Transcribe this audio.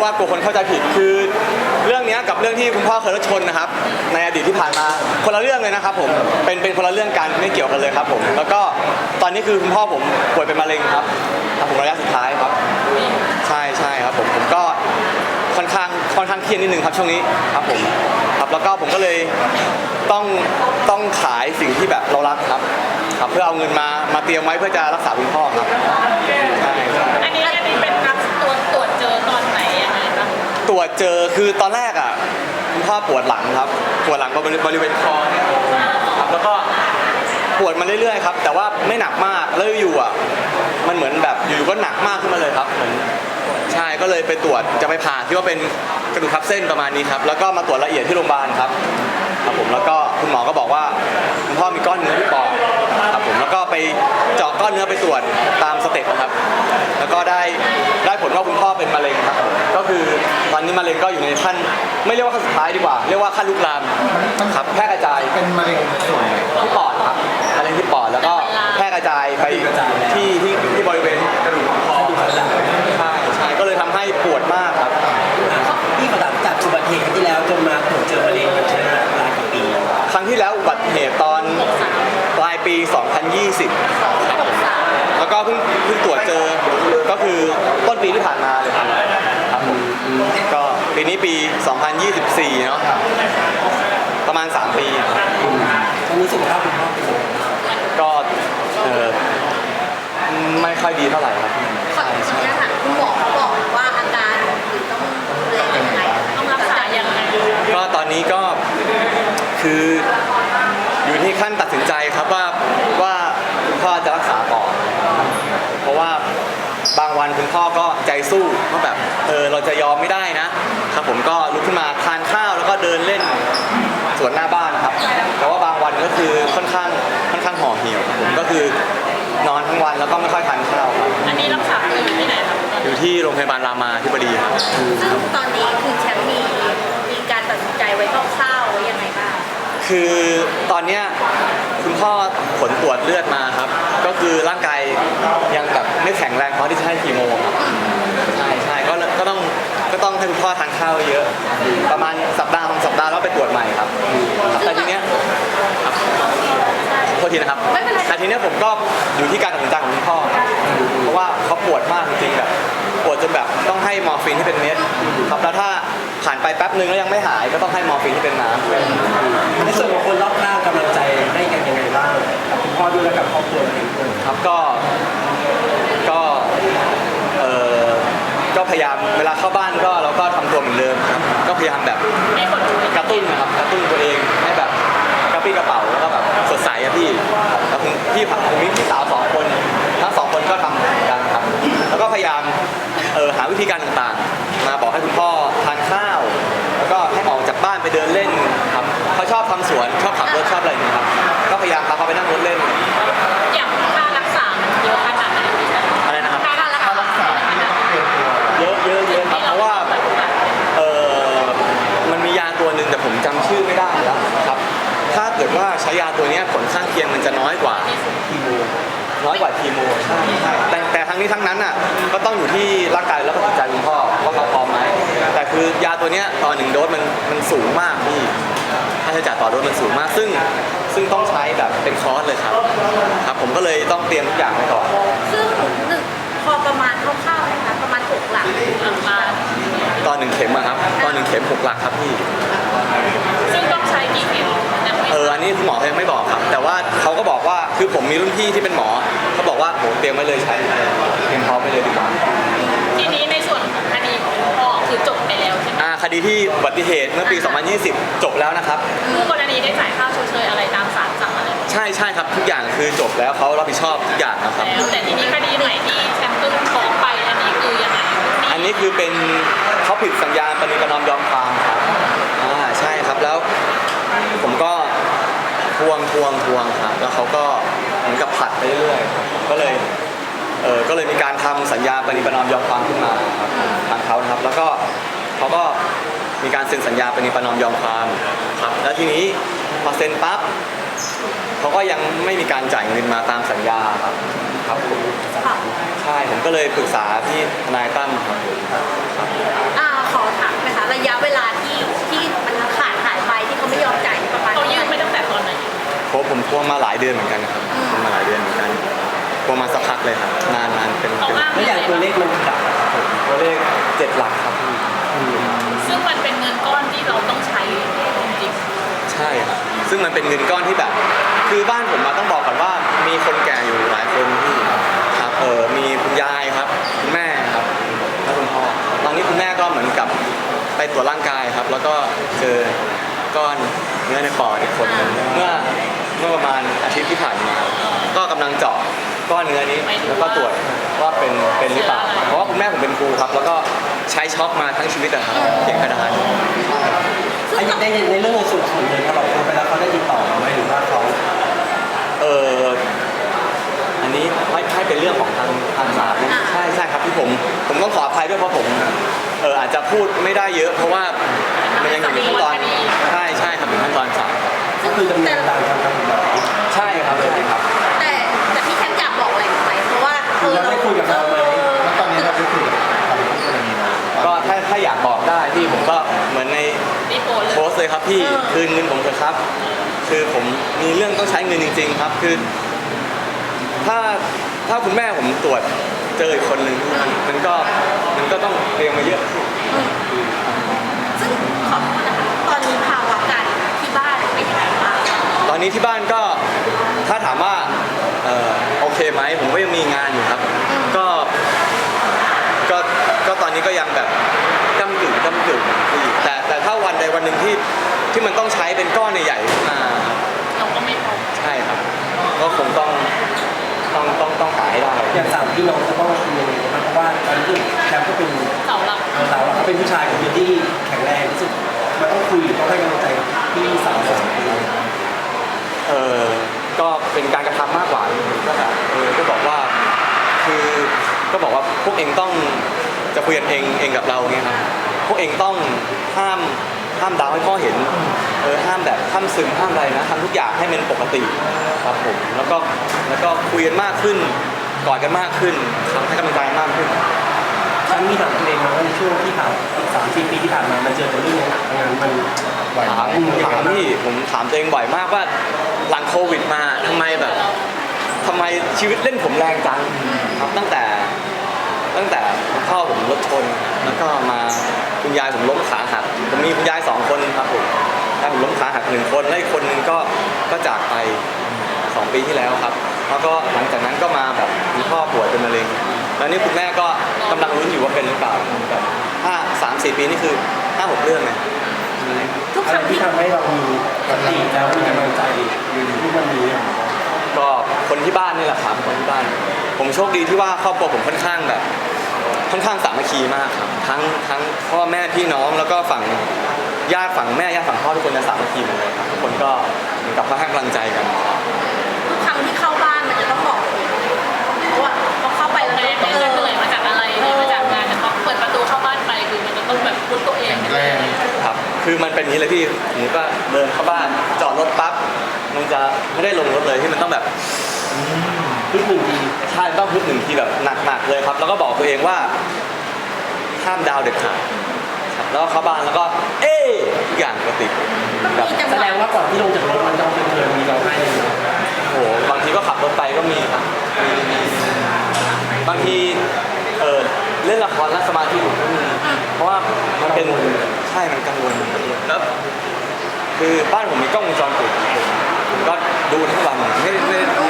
ะว่ากลัวคนเข้าใจผิดคือเรื่องนี้กับเรื่องที่คุณพ่อเคยรถชนนะครับ ในอดีตที่ผ่านมาคนละเรื่องเลยนะครับผมเป็นเป็นคนละเรื่องกันไม่เกี่ยวกันเลยครับผมแล้วก็ตอนนี้คือคุณพ่อผมป่วยเป็นมะเร็งครับครับผมระยะสุดท้ายครับ ใช่ใช่ครับผมผมก็ค่อนข้างค่อนข้างเครียดนิดนึงครับช่วงนี้ครับผมครับแล้วก็ผมก็เลยต้องต้องขายสิ่งที่แบบเรารักครับ ครับเพื่อเอาเงินมามาเตรียมไว้เพื่อจะรักษาคุณพ่อครับใช่ ตรวจเจอคือตอนแรกอะคุณพ่อปวดหลังครับ ปวดหลังบริบรเวณคอเนี่ยครับแล้วก็ปวดมาเรื่อยๆครับ แต่ว่าไม่หนักมากแล้วอยู่อะมันเหมือนแบบอยู่ก็หนักมากขึ้นมาเลยครับเหมือนใช่ก็เลยไปตรวจจะไปผ่าที่ว่าเป็น กระดูกทับเส้นประมาณนี้ครับแล้วก็มาตรวจละเอียดที่โรงพยาบาลครับครับผมแล้วก็คุณหมอก็บอกว่าคุณพ่อมีก้อนเนื้อที่ปอดครับผมแล้วก็ไปเจาะก้อนเนื้อไปตรวจตามสเต็ปนะครับ แล้วก็ได้ได้ผลว่าคุณพ่อเป็นมะเร็งครับผมก็คือตอนนี้มะเร็งก็อยู่ในขั้นไม่เรียกว่าขั้นสุดท้ายดีกว่า เรียกว่าขั้นลุกลามครับแพร่กระจายเป็นมะเร็งส่วนไหนที่ปอดครับมะเร็งที่ปอดแล้วก็แพร่กระจายไปที่ที่ที่บริเวณกระดูกคอ ที่แล้วอุบัติเหตุตอนปลายปี 2020 แล้วก็เพิ่งเพิ่งตรวจเจอก็คือต้นปีที่ผ่านมาเลยครับครับผมก็ปีนี้ปี 2024 เนาะประมาณ 3 ปีครับตอนนี้สุขภาพคุณพ่อเป็นยังไงบ้างก็เออไม่ค่อยดีเท่าไหร่ครับ ขออนุญาตถามคุณหมอเขาบอกว่าอาการคือต้องดูแลยังไง ต้องรักษายังไง ก็ตอนนี้ก็คืออยู่ที่ขั้นตัดสินใจครับว่าว่าคุณพ่อจะรักษาต่อ เพราะว่าบางวันคุณพ่อก็ใจสู้ว่าแบบเออเราจะยอมไม่ได้นะครับผมก็ลุกขึ้นมาทานข้าวแล้วก็เดินเล่นสวนหน้าบ้านนะครับแต่ว่าบางวันก็คือค่อนข้างค่อนข้างห่อเหี่ยวครับผมก็คือนอนทั้งวันแล้วก็ไม่ค่อยทานข้าวครับอันนี้รักษาตัวอยู่ที่ไหนครับอยู่ที่โรงพยาบาลรามาธิบดีครับซึ่งตอนนี้คือแชมป์มีมีการตัดสินใจไว้คร่าวๆไว้ยังไงบ้างคือตอนเนี้ยคุณพ่อผลตรวจเลือดมาครับ ก็คือร่างกายยังแบบไม่แข็งแรงพอที่จะให้คีโมครับใช่ใช่ก็ก็ต้องก็ต้องให้คุณพ่อทานข้าวเยอะ ประมาณสัปดาห์สองสัปดาห์แล้วไปตรวจใหม่ครับครับแต่ทีเนี้ยครับโทษทีนะครับไม่เป็นไร แต่ทีเนี้ยผมก็อยู่ที่การตัดสินใจของคุณพ่อครับเพราะว่าเขาปวดมากจริงๆแบบปวดจนแบบต้องให้มอร์ฟีนที่เป็นเม็ดครับแล้วถ้าผ่านไปแป๊บนึงแล้วยังไม่หายก็ต้องให้มอร์ฟีนที่เป็นน้ำ ครับก็ก็เออก็พยายามเวลาเข้าบ้านก็เราก็ทำตัวเหมือนเดิมครับก็พยายามแบบให้คนดูกระตุ้นนะครับกระตุ้นตัวเองให้แบบกระปี้กระเป๋าแล้วก็แบบสดใสอะพี่แล้วผมพี่ผมมีพี่สาวสองคนทั้งสองคนก็ทำเหมือนกันครับแล้วก็พยายามเออหาวิธีการต่างๆ น้อยกว่าคีโมใช่ใช่แต่แต่ทั้งนี้ทั้งนั้นอะก็ต้องอยู่ที่ร่างกายแล้วก็จิตใจคุณพ่อว่าเขาพร้อมไหมแต่คือยาตัวเนี้ยต่อหนึ่งโดสมันมันสูงมากพี่ค่าใช้จ่ายต่อโดสมันสูงมาก ซึ่งซึ่งต้องใช้แบบเป็นคอร์สเลยครับครับ ผมก็เลยต้องเตรียมทุกอย่างไว้ก่อน ซึ่งหนึ่งพอประมาณคร่าวๆนะคะประมาณหกหลักอะมาตอนหนึ่งเข็มอะครับตอนหนึ่งเข็มหกหลักครับพี่ ซึ่งต้องใช้กี่เข็มยังไม่เอออันนี้คุณหมอเขายังไม่บอกครั บแต่ว่าเขาก็บอกว่าคือผมมีรุ่นพี่ที่เป็นหมอ เขาบอกว่าโหเตรียมไว้เลยใช้เตรียมพร้อมไปเลยดีกว่าทีนี้ในส่วนของคดีของคุณพ่อคือจบไปแล้วใช่ไหมอ่าคดีที่อุบัติเหตุเมื่อปี 2020 จบแล้วนะครับ คู่กรณีได้จ่ายค่าชดเชยอะไรตามศาลสั่งอะไรใช่ใช่ครับทุกอย่างคือจบแล้วเขารับผิดชอบทุกอย่างนะครับ แล้ว แต่ทีนี้คดีใหม่ที่แชมป์เพิ่งฟ้องไปอันนี้คือยังไงอันนี้คือเป็นเขาผิดสัญญาปณิประนอมยอมความครับอ่าใช่ครับแล้ว ผมก็ ทวงทวงทวงครับแล้วเขาก็เหมือนกับผลัดไปเรื่อยๆครับก็เลยเออก็เลยมีการทำสัญญาปณิประนอมยอมความขึ้นมาครับทางเขานะครับแล้วก็เขาก็มีการเซ็นสัญญาปณิประนอมยอมความครับแล้วทีนี้พอเซ็นปั๊บเขาก็ยังไม่มีการจ่ายเงินมาตามสัญญาครับครับผมใช่ผมก็เลยปรึกษาพี่ทนายตั้มครับอ่าขอถามนะคะระยะเวลาที่ที่ม เพราะผมทวงมาหลายเดือนเหมือนกันนะครับทวงมาหลายเดือนเหมือนกันทวงมาสักพักเลยครับนานนานเป็นเขาเป็นอ้างแล้วอย่างตัวเลขมันดับอะครับผมตัวเลขเจ็ดหลักครับพี่ซึ่งมันเป็นเงินก้อนที่เราต้องใช้จริงใช่ครับซึ่งมันเป็นเงินก้อนที่แบบ คือบ้านผมมาต้องบอกก่อนว่ามีคนแก่อยู่หลายคนที่ครับเออมีคุณยายครับคุณแม่ครับและคุณพ่อตอนนี้คุณแม่ก็เหมือนกับไปตรวจร่างกายครับ แล้วก็เจอ ก้อนเนื้อในปอดอีกคนหนึ่งเมื่อเมื่อประมาณอาทิตย์ที่ผ่านมา ก็กำลังเจาะก้อนเนื้อนี้แล้วก็ตรวจว่าเป็นเป็นหรือเปล่าเพราะว่าคุณแม่ผมเป็นครูครับ แล้วก็ใช้ช็อคมาทั้งชีวิตอะครับเขียนกระดานไอ้ในในเรื่องในส่วนของเงินถ้าเราโอนไปแล้วเขาได้ติดต่อมาไหมหรือว่าเขาเอออันนี้ไม่ให้เป็นเรื่องของทางทางศาลนะใช่ใช่ครับที่ผม ผมต้องขออภัยด้วยเพราะผมเอออาจจะพูดไม่ได้เยอะ เพราะว่ามันยังอยู่ในขั้นตอนใช่ใช่ครับอยู่ขั้นตอนศาล ก็ คือดำเนินตามทางกฎหมายใช่ครับใช่ครับ แต่แต่พี่แคทอยากบอกอะไรไหมเพราะว่าเออเราได้คุยกับเขาไหม แล้วตอนนี้เราได้คุยกับทางคู่กรณีไหมก็ถ้าถ้าอยากบอกได้ที่ผมก็เหมือนในรีบโอนเลยโพสต์เลยครับพี่คืนเงินผมเถอะครับ คือผมมีเรื่องต้องใช้เงินจริง ๆ ครับคือ ถ้าถ้าคุณแม่ผมตรวจเจออีกคนหนึ่งมันมันก็มันก็ต้องเตรียมมาเยอะ ซึ่งขอ อนนี้ที่บ้านก็ถ้าถามว่าเอ่อโอเคไหมผมก็ยังมีงานอยู่ครับ ก็ก็ก็ตอนนี้ก็ยังแบบกำกึ่งกำกึ่งอยู่แต่แต่ถ้าวันใดวันหนึ่งที่ที่มันต้องใช้เป็นก้อนใหญ่ๆขึ้นมาเราก็ไม่พอใช่ครับ ก็คงต้องต้องต้องต้องหาให้ได้ อย่างสามพี่น้องจะต้องทำยังไงบ้างเพราะว่าตอนนี้แคมป์ก็เป็นเสาหลักเราเราก็เป็นผู้ชายของพี่ที่แข็งแรงที่สุดมันต้องคุยต้องให้กำลังใจพี่สาวสองคน เออก็เป็นการกระทำมาก กว่าก็แบบเออก็บอกว่าคือก็บอกว่าพวกเองต้องจะคุยกันเองเองกับเราเนี่ยครับพวกเองต้องห้ามห้ามดาวให้พ่อเห็นเออห้ามแบบห้ามซึมห้ามอะไรนะทำทุกอย่างให้มันปกติครับผมแล้วก็แล้วก็คุยกันมากขึ้นกอดกันมากขึ้นทำให้กำลังใจมากขึ้นฉันมีถามตัวเองนะว่าในช่วงที่ผ่านสามสี่ปีที่ผ่านมามันเจอแต่เรื่องหนักๆงานมันไหวถามไหมถามพี่ผมถามตัวเองบ่อยมากว่าหลังโควิดมาทำไมแบบทำ ไมชีวิตเล่นผมแรงจังครับตั้งแต่ตั้งแต่พ่อผมรถชนแล้วก็มาคุณยายผมล้มขาหักผมมีคุณยายสองคนครับผมยายผมล้มขาหักหนึ่งคนและอีกคนนึงก็ก็จากไปสองปีที่แล้วครับ แล้วก็หลังจากนั้นก็มาแบบคุณพ่อป่วยเป็นมะเร็งแล้วนี่คุณแม่ก็กำลังลุ้นอยู่ว่าเป็นหรือเปล่าแบบห้าสามสี่ปีนี่คือห้าหกเรื่องเลยทุกอะคไรรั้งที่ที่ทำให้เรามีสติแล้วมีกำลังใจอยู่ทุกวันนี้ก็ คนที่บ้านนี่แหละครับคนที่บ้าน ผมโชคดีที่ว่าครอบครัวผมค่อนข้างแบบ ค่อนข้างสามัคคีมากครับ ทั้งทั้งพ่อแม่พี่น้องแล้วก็ฝั่งญาติฝั่งแม่ญาติฝั่งพ่อทุกคนจะสามัคคีหมดเลยครับทุกคนก็เหมือนกับเขาให้กำลังใจกัน ทุกครั้งที่เข้าบ้านมันจะต้องบอกตัวเองเพราะว่าพอเข้าไปแล้วไม่ได้เอไม่ได้อเหนื่อยมาจากอะไรเหนื่อยมาจากงานแต่พอเปิดประตูเข้าบ้านไปคือมันจะต้องแบบพุทตัวเองแรงครับ คือมันเป็นอย่างนี้เลยพี่หนูก็เดินเข้าบ้านจอดรถปั๊บ มันจะไม่ได้ลงรถเลยที่มันต้องแบบ ทุกหนึ่งทีใช่ต้องพึบหนึ่งทีแบบหนักๆเลยครับ แล้วก็บอกตัวเองว่าห้ามดาวเด็ดขาดครับแล้วก็เข้าบ้านแล้วก็ เอ๊ะทุกอย่างปกติแบบมีจังหแสวะดงว่าก่อนที่ลงจากรถมันต้องเป็นเพื่อนมีเราให้เลยโอ้โหบางทีก็ขับรถไปก็มีครับมีมีบางทีเออเล่นละครแล้วสมาธิหลุดก็มีเพราะว่ามันเป็นใช่มันกังวลแล้วคือบ้านผมมีกล้องวงจรปิดผมผมก็ดูทั้งวันไม่ไม่ไม่ไม่